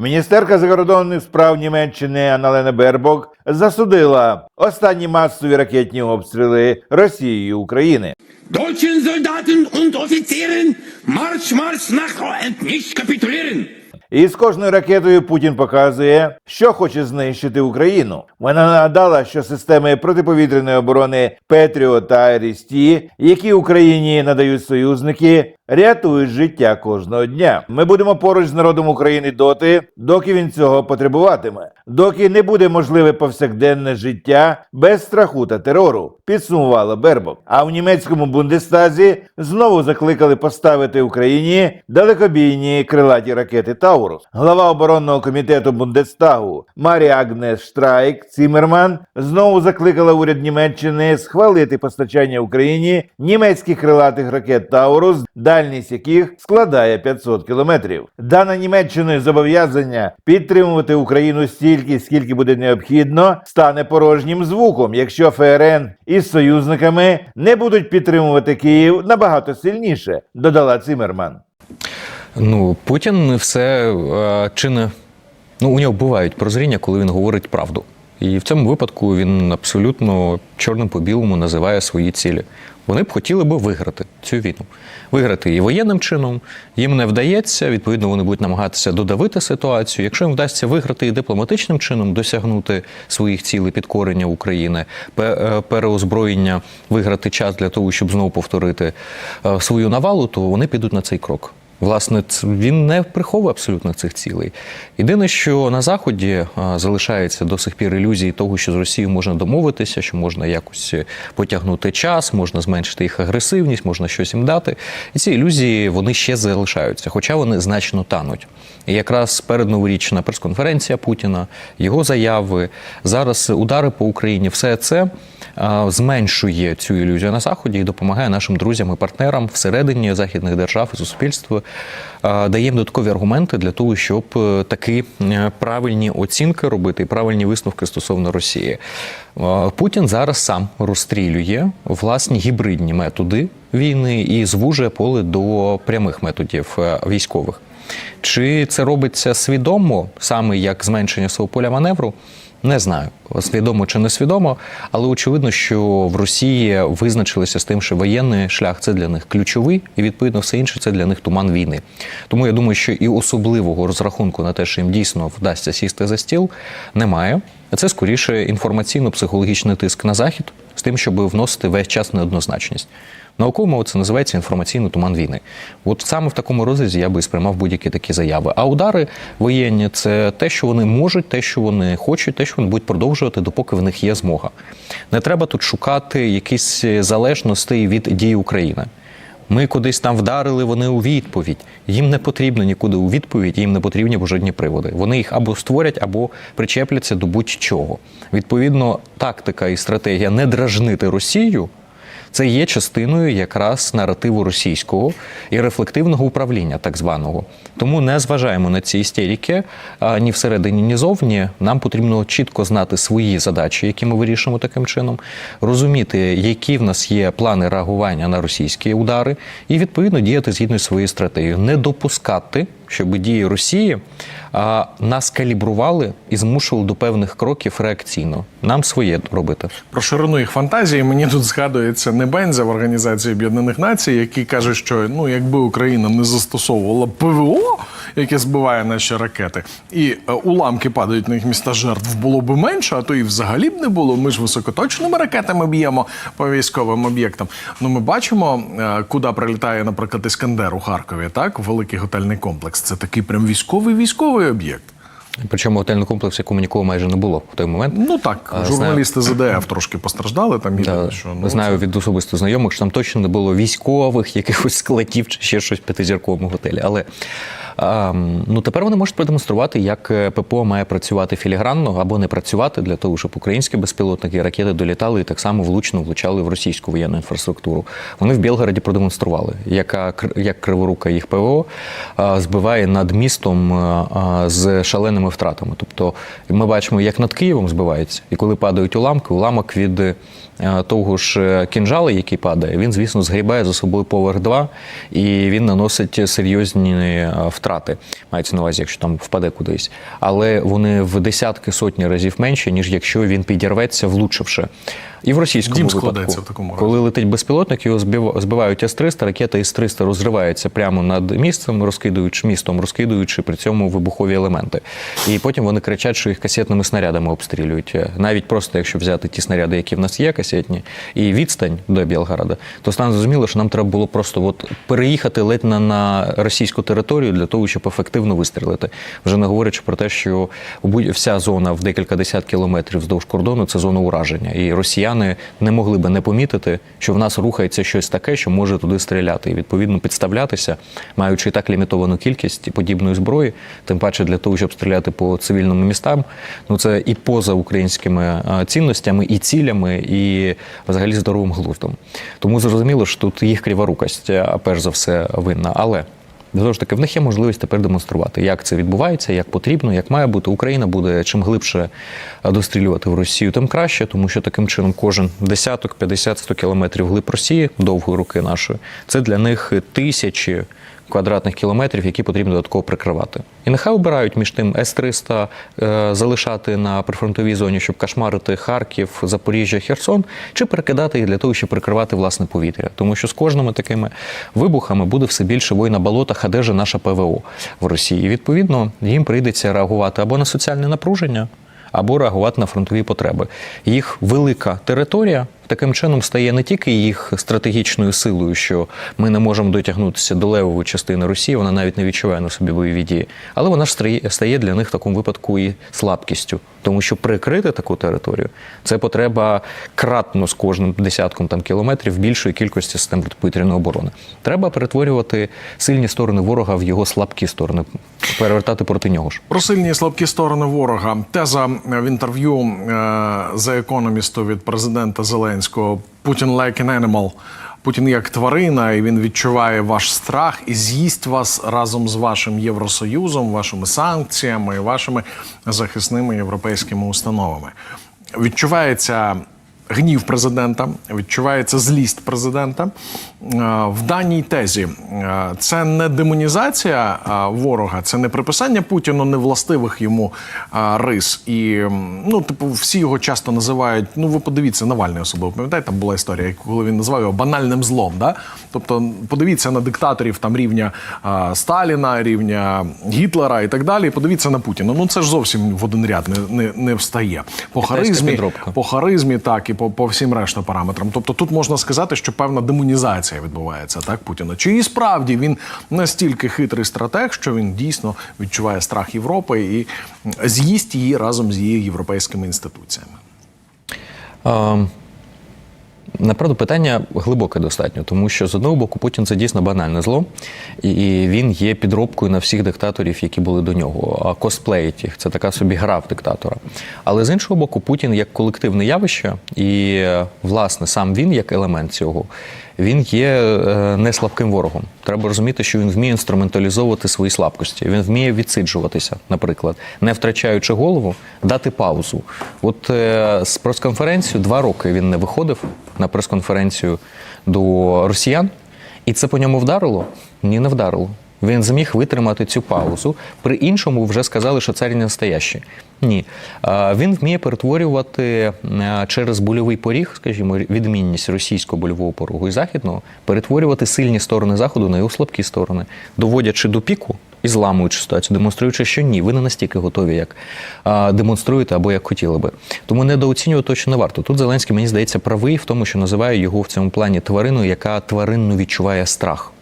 Міністерка закордонних справ Німеччини Аналена Бербок засудила останні масові ракетні обстріли Росією України. Deutschen Soldaten und Offizieren, Marsch, Marsch nach und nicht kapitulieren! І з кожною ракетою Путін показує, що хоче знищити Україну. Вона нагадала, що системи протиповітряної оборони Петріо та Арісті, які Україні надають союзники, рятують життя кожного дня. Ми будемо поруч з народом України доти, доки він цього потребуватиме, доки не буде можливе повсякденне життя без страху та терору. Підсумувала Бербок. А в німецькому Бундестазі знову закликали поставити Україні далекобійні крилаті ракети Таурус. Глава оборонного комітету Бундестагу Марія Агнес Штрайк Цімерман знову закликала уряд Німеччини схвалити постачання Україні німецьких крилатих ракет Таурус, дальність яких складає 500 кілометрів. Дане Німеччиною зобов'язання підтримувати Україну стільки, скільки буде необхідно, стане порожнім звуком, якщо ФРН із союзниками не будуть підтримувати Київ набагато сильніше, додала Цимерман. Ну, Путін все е, чи не. Ну, у нього бувають прозріння, коли він говорить правду. І в цьому випадку він абсолютно чорним по білому називає свої цілі. Вони б хотіли би виграти цю війну. Виграти її воєнним чином, їм не вдається, відповідно, вони будуть намагатися додавити ситуацію. Якщо їм вдасться виграти і дипломатичним чином, досягнути своїх цілей підкорення України, е, переозброєння, виграти час для того, щоб знову повторити е, свою навалу, то вони підуть на цей крок. Власне, він не приховує абсолютно цих цілей. Єдине, що на заході залишається до сих пір ілюзії того, що з Росією можна домовитися, що можна якось е, потягнути час, можна зменшити їх агресивність, можна щось їм дати. І ці ілюзії вони ще залишаються, хоча вони значно тануть. І якраз передноворічна прес-конференція Путіна, його заяви, зараз удари по Україні, все це зменшує цю ілюзію на заході і допомагає нашим друзям і партнерам всередині західних держав і суспільства, а, дає додаткові аргументи для того, щоб е, такі е, правильні оцінки робити і правильні висновки стосовно Росії. Путін зараз сам розстрілює власні гібридні методи війни і звужує поле до прямих методів е, військових. Чи це робиться свідомо, саме як зменшення свого поля маневру? Не знаю, свідомо чи не свідомо, але очевидно, що в Росії визначилися з тим, що воєнний шлях це для них ключовий, і відповідно все інше це для них туман війни. Тому я думаю, що і особливого розрахунку на те, що їм дійсно вдасться сісти за стіл, немає. Це скоріше інформаційно-психологічний тиск на захід з тим, щоб вносити весь час неоднозначність. Науково це називається інформаційний туман війни. От саме в такому розрізі я би сприймав будь-які такі заяви. А удари воєнні це те, що вони можуть, те, що вони хочуть, те, що вони будуть продовжувати, допоки в них є змога. Не треба тут шукати якісь залежності від дії України. Ми кудись там вдарили, вони у відповідь. Їм не потрібно нікуди у відповідь, їм не потрібні жодні приводи. Вони їх або створять, або причепляться до будь-чого. Відповідно, тактика і стратегія не дражнити Росію. Це є частиною якраз наративу російського і рефлективного управління, так званого. Тому не зважаємо на ці істерики ні всередині, ні зовні. Нам потрібно чітко знати свої задачі, які ми вирішимо таким чином, розуміти, які в нас є плани реагування на російські удари, і відповідно діяти згідно зі своєю стратегією, не допускати. Щоб дії Росії нас калібрували і змушували до певних кроків реакційно. Нам своє робити. Про ширину їх фантазії мені тут згадується Небензя в Організації Об'єднаних Націй, який каже, що ну якби Україна не застосовувала ПВО, яке збиває наші ракети, і е, уламки падають на їх міста жертв, було б менше, а то і взагалі б не було. Ми ж високоточними ракетами б'ємо по військовим об'єктам. Ну ми бачимо, е, куди прилітає, наприклад, Іскандер у Харкові, так великий готельний комплекс. Це такий прям військовий військовий об'єкт. Причому готельний комплекс, якому нікого майже не було в той момент. Ну так, А, журналісти ЗДФ трошки постраждали там. Да, що ну, знаю від особисто знайомих, що там точно не було військових, якихось складів чи ще щось в п'ятизірковому готелі. Але ну тепер вони можуть продемонструвати, як е, ППО має працювати філігранно або не працювати для того, щоб українські безпілотники ракети долітали і так само влучно влучали в російську воєнну інфраструктуру. Вони в Білгороді продемонстрували, яка як криворука їх ПВО збиває над містом а, з шаленими втратами. Тобто ми бачимо, як над Києвом збивається, і коли падають уламки, уламок від е, того ж е, кінжала, який падає, він, звісно, згрібає за собою поверх 2, і він наносить серйозні е, втрати втрати, мається на увазі, якщо там впаде кудись, але вони в десятки сотні разів менше, ніж якщо він підірветься, влучивши. І в російському Дім випадку, складеться в такому разі. коли летить безпілотник, його збивають С-300, ракета С-300 розривається прямо над місцем, розкидуючи містом, розкидуючи при цьому вибухові елементи. І потім вони кричать, що їх касетними снарядами обстрілюють. Навіть просто якщо взяти ті снаряди, які в нас є, касетні, і відстань до Білгорода, то стане зрозуміло, що нам треба було просто от переїхати ледь на, на російську територію для того, щоб ефективно вистрілити. Вже не говорячи про те, що вся зона в декілька десят кілометрів вздовж кордону це зона ураження. І росіяни не могли би не помітити, що в нас рухається щось таке, що може туди стріляти. І відповідно підставлятися, маючи так лімітовану кількість подібної зброї, тим паче для того, щоб стріляти по цивільним містам, ну це і поза українськими цінностями, і цілями, і взагалі здоровим глуздом. Тому зрозуміло, що тут їх кріворукость, а перш за все, винна. Але Знову ж таки, в них є можливість тепер демонструвати, як це відбувається, як потрібно, як має бути. Україна буде чим глибше дострілювати в Росію, тим краще, тому що таким чином кожен десяток, 50, 100 кілометрів глиб Росії, довгої руки нашої, це для них тисячі квадратних кілометрів, які потрібно додатково прикривати. І нехай обирають між тим С-300 е, залишати на прифронтовій зоні, щоб кошмарити Харків, Запоріжжя, Херсон, чи перекидати їх для того, щоб прикривати власне повітря. Тому що з кожними такими вибухами буде все більше вой на болотах, а де же наша ПВО в Росії. І відповідно їм прийдеться реагувати або на соціальне напруження, або реагувати на фронтові потреби. Їх велика територія таким чином стає не тільки їх стратегічною силою, що ми не можемо дотягнутися до левої частини Росії, вона навіть не відчуває на собі бойові дії, але вона ж стає- для них в такому випадку і слабкістю, тому що прикрити таку територію це потреба кратно з кожним десятком там кілометрів більшої кількості систем протиповітряної оборони. Треба перетворювати сильні сторони ворога в його слабкі сторони, перевертати проти нього ж. Про сильні і слабкі сторони ворога. Теза в інтерв'ю е, The Economist від президента Зеленського Путін like an animal. Путін як тварина, і він відчуває ваш страх і з'їсть вас разом з вашим Євросоюзом, вашими санкціями і вашими захисними європейськими установами. Відчувається гнів президента, відчувається злість президента. Е, В даній тезі е, це не демонізація е, ворога, це не приписання Путіну невластивих йому рис. І ну, типу, всі його часто називають. Ну, ви подивіться, Навальний особливо пам'ятаєте, там була історія, коли він назвав його банальним злом. Да? Тобто, подивіться на диктаторів там рівня Сталіна, рівня Гітлера і так далі. Подивіться на Путіна. Ну це ж зовсім в один ряд не, не, не встає. По харизмі, по харизмі, так і по, по всім решта параметрам. Тобто тут можна сказати, що певна демонізація відбувається так Путіна. Чи і справді він настільки хитрий стратег, що він дійсно відчуває страх Європи і з'їсть її разом з її європейськими інституціями? А, Направду питання глибоке достатньо, тому що з одного боку Путін це дійсно банальне зло, і він є підробкою на всіх диктаторів, які були до нього. А косплеїть їх це така собі гра в диктатора. Але з іншого боку, Путін як колективне явище, і е, власне сам він як елемент цього. Він є е, не слабким ворогом. Треба розуміти, що він вміє інструменталізовувати свої слабкості. Він вміє відсиджуватися, наприклад, не втрачаючи голову, дати паузу. От е, з прес-конференцію два роки він не виходив на прес-конференцію до росіян, і це по ньому вдарило? Ні, не вдарило. Він зміг витримати цю паузу. При іншому вже сказали, що цар не настоящий. Ні. Він вміє перетворювати е, через больовий поріг, скажімо, відмінність російського больового порогу і західного, перетворювати сильні сторони заходу на його слабкі сторони, доводячи до піку і зламуючи ситуацію, демонструючи, що ні, ви не настільки готові, як а, демонструєте або як хотіли би. Тому недооцінювати точно не варто. Тут Зеленський, мені здається, правий в тому, що називає його в цьому плані твариною, яка тваринно відчуває страх.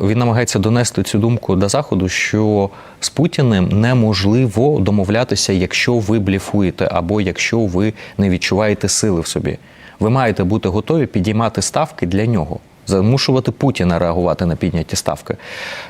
Він намагається донести цю думку до заходу, що з Путіним неможливо домовлятися, якщо ви бліфуєте, або якщо ви не відчуваєте сили в собі. Ви маєте бути готові підіймати ставки для нього. Замушувати Путіна реагувати на підняті ставки.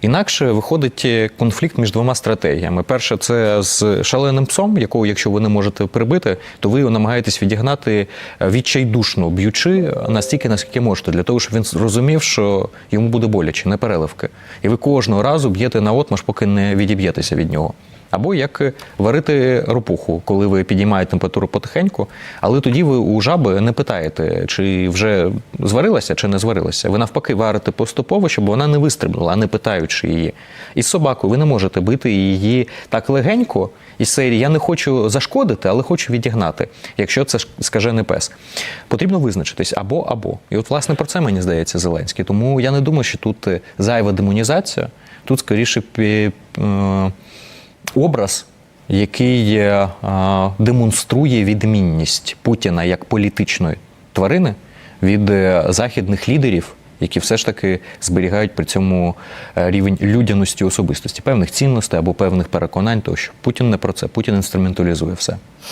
Інакше виходить е, конфлікт між двома стратегіями. Перше, це з шаленим псом, якого, якщо ви не можете прибити, то ви його намагаєтесь відігнати е, відчайдушно, б'ючи настільки, наскільки можете, для того, щоб він зрозумів, що йому буде боляче, не переливки. І ви кожного разу б'єте на отмаш, поки не відіб'єтеся від нього. Або як е, варити ропуху, коли ви підіймаєте температуру потихеньку, але тоді ви у жаби не питаєте, чи вже зварилася, чи не зварилася. Ви навпаки варите поступово, щоб вона не вистрибнула, не питаючи її. І з собакою ви не можете бити її так легенько із серії Я не хочу зашкодити, але хочу відігнати, якщо це скажений пес. Потрібно визначитись або або. І от, власне, про це мені здається Зеленський. Тому я не думаю, що тут е, зайва демонізація, тут скоріше образ, який е, демонструє відмінність Путіна як політичної тварини від е, західних лідерів, які все ж таки зберігають при цьому е, рівень людяності особистості, певних цінностей або певних переконань, тощо Путін не про це. Путін інструменталізує все.